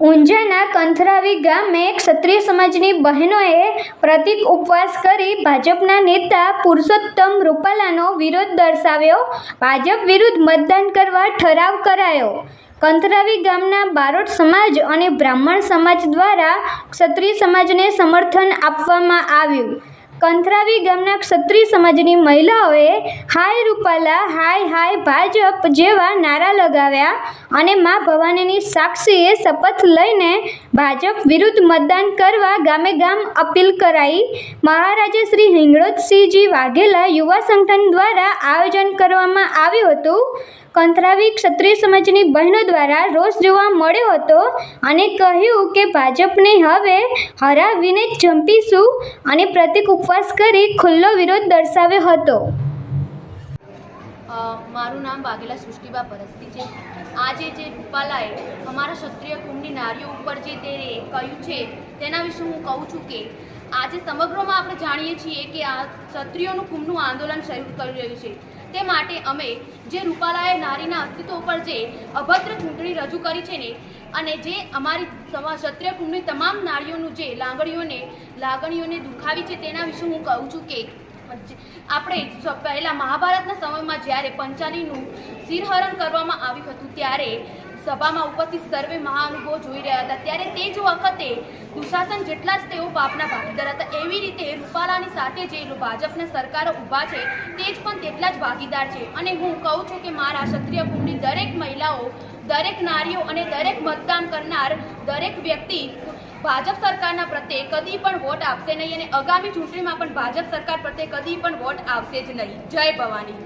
ઊંઝાના કંથરાવી ગામે ક્ષત્રિય સમાજની બહેનોએ પ્રતિક ઉપવાસ કરી ભાજપના નેતા પુરુષોત્તમ રૂપાલાનો વિરોધ દર્શાવ્યો. ભાજપ વિરુદ્ધ મતદાન કરવા ઠરાવ કરાયો. કંથરાવી ગામના બારોટ સમાજ અને બ્રાહ્મણ સમાજ દ્વારા ક્ષત્રિય સમાજને સમર્થન આપવામાં આવ્યું. કંથરાવી ગામના ક્ષત્રિય સમાજની મહિલાઓએ હાય રૂપાલા, હાય હાય ભાજપ જેવા નારા લગાવ્યા અને મા ભવાનીની સાક્ષીએ શપથ લઈને ભાજપ વિરુદ્ધ મતદાન કરવા ગામે ગામ અપીલ કરાઈ. મહારાજા શ્રી હિંગળોતસિંહજી વાઘેલા યુવા સંગઠન દ્વારા આયોજન કરવામાં આવ્યું હતું. કંથરાવી ક્ષત્રિય સમાજની બહેનો દ્વારા રોષ જોવા મળ્યો હતો અને કહ્યું કે ભાજપને હવે હરાવીને જંપીશું અને પ્રતિક ઉપવાસ કરી ખુલ્લો વિરોધ દર્શાવ્યો હતો. મારું નામ વાઘેલા સૃષ્ટિબા પરસ્તી છે. આજે જે રૂપાલાએ અમારા ક્ષત્રિય કુંડની નારીઓ ઉપર જે તે કહ્યું છે, તેના વિશે હું કહું છું કે આજે સમગ્રમાં આપણે જાણીએ છીએ કે આ ક્ષત્રિયોનું કુંભનું આંદોલન શરૂ કરી રહ્યું છે. તે માટે અમે જે રૂપાલાએ નારીના અસ્તિત્વ ઉપર જે અભદ્ર ચૂંટણી રજૂ કરી છે ને, અને જે અમારી ક્ષત્રિય કુંડની તમામ નારીઓનું જે લાગણીઓને લાગણીઓને દુખાવી છે તેના વિશે હું કહું છું કે આપણે પહેલાં મહાભારતના સમયમાં જ્યારે પંચાલીનું શિરહરણ કરવામાં આવ્યું હતું, ત્યારે સભામાં ઉપસ્થિત સર્વે મહાનુભવો જોઈ રહ્યા હતા. ત્યારે તે જ વખતે દુશાસન જેટલા જ તેઓ પાપના ભાગીદાર હતા. એવી રીતે રૂપાલાની સાથે જે ભાજપના સરકારો ઊભા છે, તે જ પણ તેટલા જ ભાગીદાર છે. અને હું કહું છું કે મારા ક્ષત્રિય કુંડની દરેક મહિલાઓ, દરેક નારીઓ અને દરેક મતદાન કરનાર દરેક વ્યક્તિ ભાજપ સરકારના પ્રત્યે કદી પણ વોટ આપશે નહીં અને આગામી ચૂંટણીમાં પણ ભાજપ સરકાર પ્રત્યે કદી પણ વોટ આપશે જ નહીં. જય ભવાની.